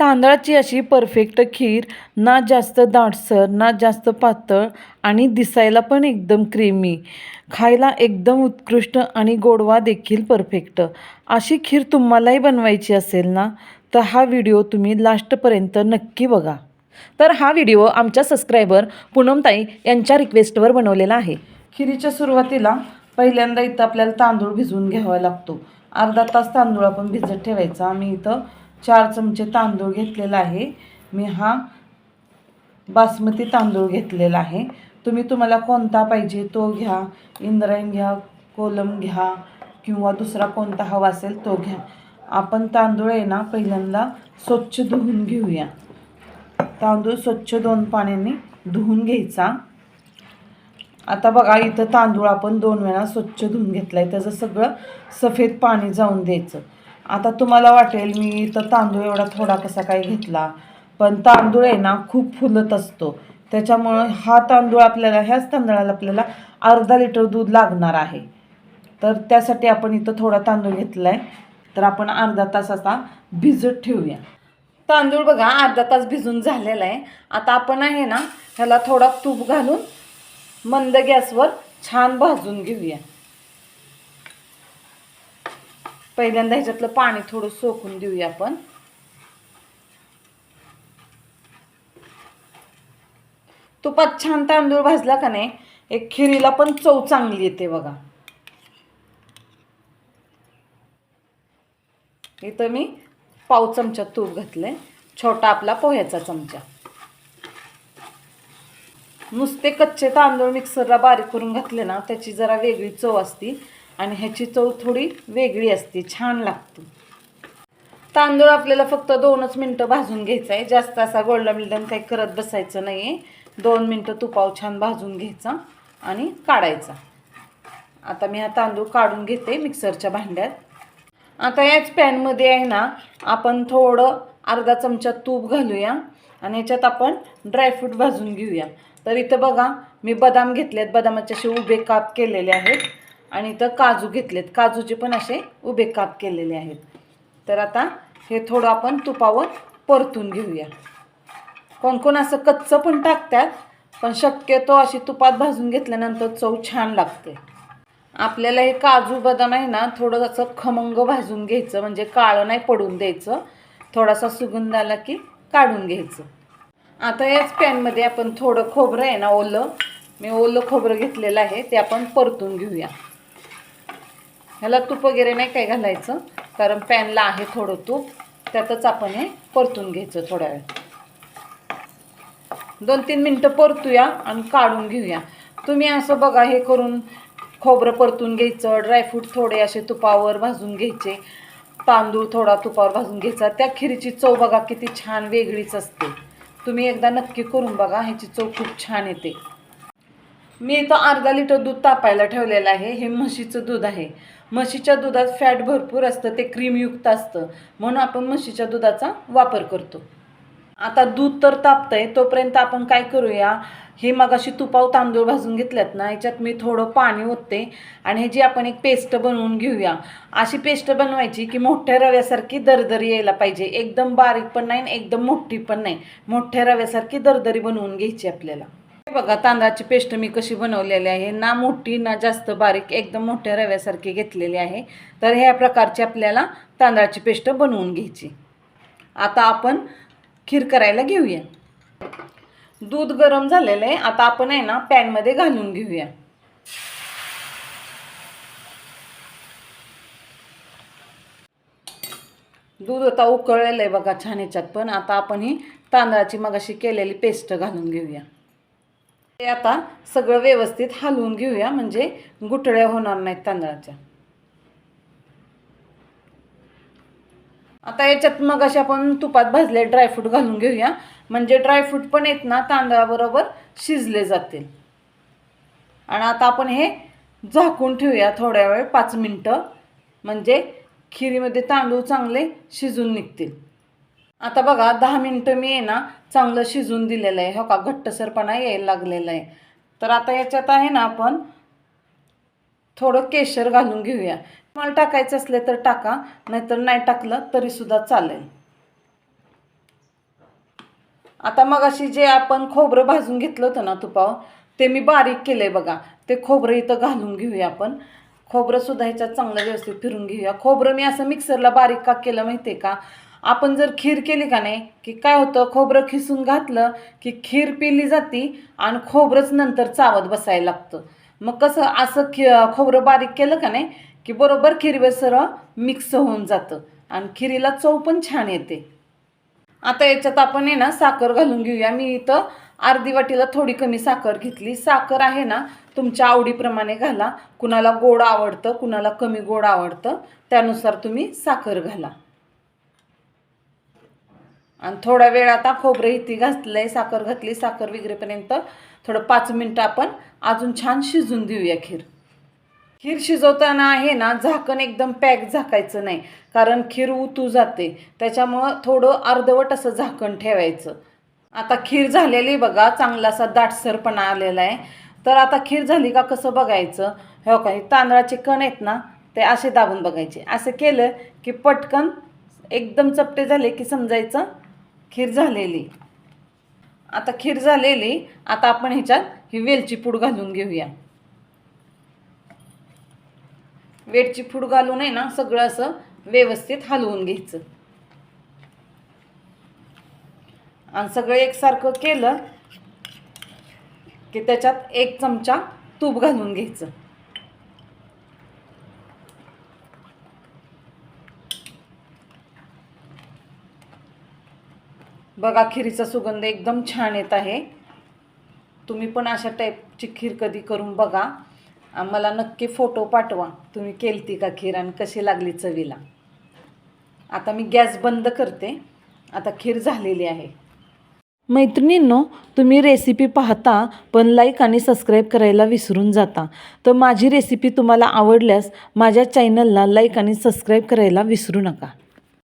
तांदळाची अशी परफेक्ट खीर ना जास्त दाटसर ना जास्त पातळ आणि दिसायला पण एकदम क्रीमी खायला एकदम उत्कृष्ट आणि गोडवा देखील परफेक्ट अशी खीर तुम्हालाही बनवायची असेल ना तर हा व्हिडिओ तुम्ही लास्टपर्यंत नक्की बघा. तर हा व्हिडिओ आमच्या सबस्क्रायबर पूनमताई यांच्या रिक्वेस्टवर बनवलेला आहे. खिरीच्या सुरुवातीला पहिल्यांदा इथं आपल्याला तांदूळ भिजवून घ्यावा लागतो. अर्धा तास तांदूळ आपण भिजत ठेवायचा. आम्ही इथं चार चमचे तांदूळ घेतलेला आहे. मी हा बासमती तांदूळ घेतलेला आहे. तुम्ही तुम्हाला कोणता पाहिजे तो घ्या. इंद्रायण घ्या कोलम घ्या किंवा दुसरा कोणता हवा असेल तो घ्या. आपण तांदूळ आहे ना पहिल्यांदा स्वच्छ धुवून घेऊया. तांदूळ स्वच्छ दोन पाण्याने धुवून घ्यायचा. आता बघा इथं तांदूळ आपण दोन वेळा स्वच्छ धुवून घेतला आहे त्याचं सगळं सफेद पाणी जाऊन द्यायचं. आता तुम्हाला वाटेल मी इथं तांदूळ एवढा थोडा कसा काय घेतला. पण तांदूळ आहे ना खूप फुलत असतो. त्याच्यामुळं हा तांदूळ आपल्याला ह्याच तांदळाला आपल्याला अर्धा लिटर दूध लागणार आहे. तर त्यासाठी आपण इथं थोडा तांदूळ घेतला आहे तर आपण अर्धा तास असा भिजत ठेवूया. तांदूळ बघा अर्धा तास भिजून झालेला आहे. आता आपण आहे ना ह्याला थोडा तूप घालून मंद गॅसवर छान भाजून घेऊया. पहिल्यांदा ह्याच्यातलं पाणी थोडं सोकून देऊया आपण. तुपात छान तांदूळ भाजला का नाही एक खिरीला पण चव चांगली येते बघा. इथं मी पाव चमचा तूप घातलंय छोटा आपला पोह्याचा चमचा. नुसते कच्चे तांदूळ मिक्सरला बारीक करून घातले ना त्याची जरा वेगळी चव असती. आणि ह्याची चव थोडी वेगळी असते छान लागते. तांदूळ आपल्याला फक्त दोनच मिनटं भाजून घ्यायचं आहे जास्त असा गोल्डन बिल्डन काही करत बसायचं नाही आहे दोन मिनटं तुपाव छान भाजून घ्यायचा आणि काढायचा. आता मी हा तांदूळ काढून घेते मिक्सरच्या भांड्यात. आता याच पॅनमध्ये आहे ना आपण थोडं अर्धा चमचा तूप घालूया आणि याच्यात आपण ड्रायफ्रूट भाजून घेऊया. तर इथं बघा मी बदाम घेतलेत. बदामाचे असे उभे काप केलेले आहेत. आणि इथं काजू घेतलेत. काजूचे पण असे उभे काप केलेले आहेत. तर आता हे थोडं आपण तुपावर परतून घेऊया. कोण कोण असं कच्चं पण टाकतात पण शक्यतो अशी तुपात भाजून घेतल्यानंतर चव छान लागते. आपल्याला हे काजू बदाम आहे ना थोडं असं खमंग भाजून घ्यायचं म्हणजे काळं नाही पडून द्यायचं. थोडासा सुगंध आला की काढून घ्यायचं. आता याच पॅनमध्ये आपण थोडं खोबरं आहे ना ओलं मी ओलं खोबरं घेतलेलं आहे ते आपण परतून घेऊया. ह्याला तूप वगैरे नाही काय घालायचं कारण पॅनला आहे थोडं तूप त्यातच आपण हे परतून घ्यायचं थोड्या वेळ. दोन तीन मिनटं परतूया आणि काढून घेऊया. तुम्ही असं बघा हे करून खोबरं परतून घ्यायचं ड्रायफ्रूट थोडे असे तुपावर भाजून घ्यायचे तांदूळ थोडा तुपावर भाजून घ्यायचा. त्या खिरीची चव बघा किती छान वेगळीच असते. तुम्ही एकदा नक्की करून बघा ह्याची चव खूप छान येते. मी इथं अर्धा लिटर दूध तापायला ठेवलेलं आहे. हे म्हशीचं दूध आहे. म्हशीच्या दुधात फॅट भरपूर असतं ते क्रीमयुक्त असतं. म्हणून आपण म्हशीच्या दुधाचा वापर करतो. आता दूध तर तापतंय तोपर्यंत आपण काय करूया? हे मगाशी तुपाव तांदूळ भाजून घेतल्यात ना याच्यात मी थोडं पाणी ओतते आणि ह्याची आपण एक पेस्ट बनवून घेऊया अशी पेस्ट बनवायची की मोठ्या रव्यासारखी दरदरी यायला पाहिजे. एकदम बारीक पण नाही आणि एकदम मोठी पण नाही. मोठ्या रव्यासारखी दरदरी बनवून घ्यायची आपल्याला. बघा तांदळाची पेस्ट मी कशी बनवलेली आहे ना मोठी ना जास्त बारीक एकदम मोठ्या रव्यासारखी घेतलेली आहे. तर ह्या प्रकारची आपल्याला तांदळाची पेस्ट बनवून घ्यायची. आता आपण खीर करायला घेऊया. दूध गरम झालेलं आहे. आता आपण आहे ना पॅनमध्ये घालून घेऊया. दूध आता उकळलेलं आहे बघा छान ह्याच्यात पण. आता आपण ही तांदळाची मगाशी केलेली पेस्ट घालून घेऊया. ते आता सगळं व्यवस्थित हलवून घेऊया म्हणजे गुटळ्या होणार नाहीत तांदळाच्या. आता याच्यात मग असे आपण तुपात भाजले ड्रायफ्रूट घालून घेऊया. म्हणजे ड्रायफ्रूट पण येत ना तांदळाबरोबर शिजले जातील. आणि आता आपण हे झाकून ठेवूया थोड्या वेळ पाच मिनटं. म्हणजे खिरीमध्ये तांदूळ चांगले शिजून निघतील. आता बघा दहा मिनटं मी आहे ना चांगलं शिजून दिलेलं आहे. हो का? घट्टसरपणा यायला लागलेला आहे. तर आता याच्यात आहे ना आपण थोडं केशर घालून घेऊया. मला टाकायचं असले तर टाका नाहीतर नाही टाकलं तरीसुद्धा चालेल. आता मग अशी जे आपण खोबरं भाजून घेतलं होतं ना तुपावर ते मी बारीक केलं आहे बघा. ते खोबरं इथं घालून घेऊया आपण. खोबरंसुद्धा ह्याच्यात चांगलं व्यवस्थित फिरून घेऊया. खोबरं मी असं मिक्सरला बारीक का केलं माहिती आहे का? आपण जर खीर केली का नाही की काय होतं खोबरं खिसून घातलं की खीर पिली जाती आणि खोबरंच नंतर चावत बसायला लागतं. मग कसं असं खि खोबरं बारीक केलं का नाही की बरोबर खीर मिक्स होऊन जातं आणि खिरीला चव पण छान येते. आता याच्यात आपण आहे ना साखर घालून घेऊया. मी इथं अर्धी वाटीला थोडी कमी साखर घेतली. साखर आहे ना तुमच्या आवडीप्रमाणे घाला. कुणाला गोड आवडतं कुणाला कमी गोड आवडतं त्यानुसार तुम्ही साखर घाला. आणि थोडा वेळ आता खोबरं इथे घातलंय साखर घातली साखर विगरेपर्यंत थोडं पाच मिनटं आपण अजून छान शिजून देऊया खीर. खीर शिजवताना आहे ना झाकण एकदम पॅक झाकायचं नाही कारण खीर उतू जाते. त्याच्यामुळं थोडं अर्धवट असं झाकण ठेवायचं. आता खीर झालेली बघा चांगला असा दाटसरपणा आलेला आहे. तर आता खीर झाली का कसं बघायचं? हो का तांदळाचे कण आहेत ना ते असे दाबून बघायचे. असं केलं की पटकन एकदम चपटे झाले की समजायचं खीर झालेली. आता खीर झालेली आता आपण ह्याच्यात ही वेलची पूड घालून घेऊया. वेलची फूड घालून आहे ना सगळं असं व्यवस्थित हलवून घ्यायचं. आणि सगळं एकसारखं केलं की त्याच्यात एक चमचा तूप घालून घ्यायचं. बघा खिरीचा सुगंध एकदम छान येत आहे. तुम्ही पण अशा टाईपची खीर कधी करून बघा. मला नक्की फोटो पाठवा. तुम्ही केलती का खीर आणि कशी लागली चवीला? आता मी गॅस बंद करते. आता खीर झालेली आहे. मैत्रिणींनो तुम्ही रेसिपी पाहता पण लाईक आणि सबस्क्राईब करायला विसरून जाता. तर माझी रेसिपी तुम्हाला आवडल्यास माझ्या चॅनलला लाईक आणि सबस्क्राईब करायला विसरू नका.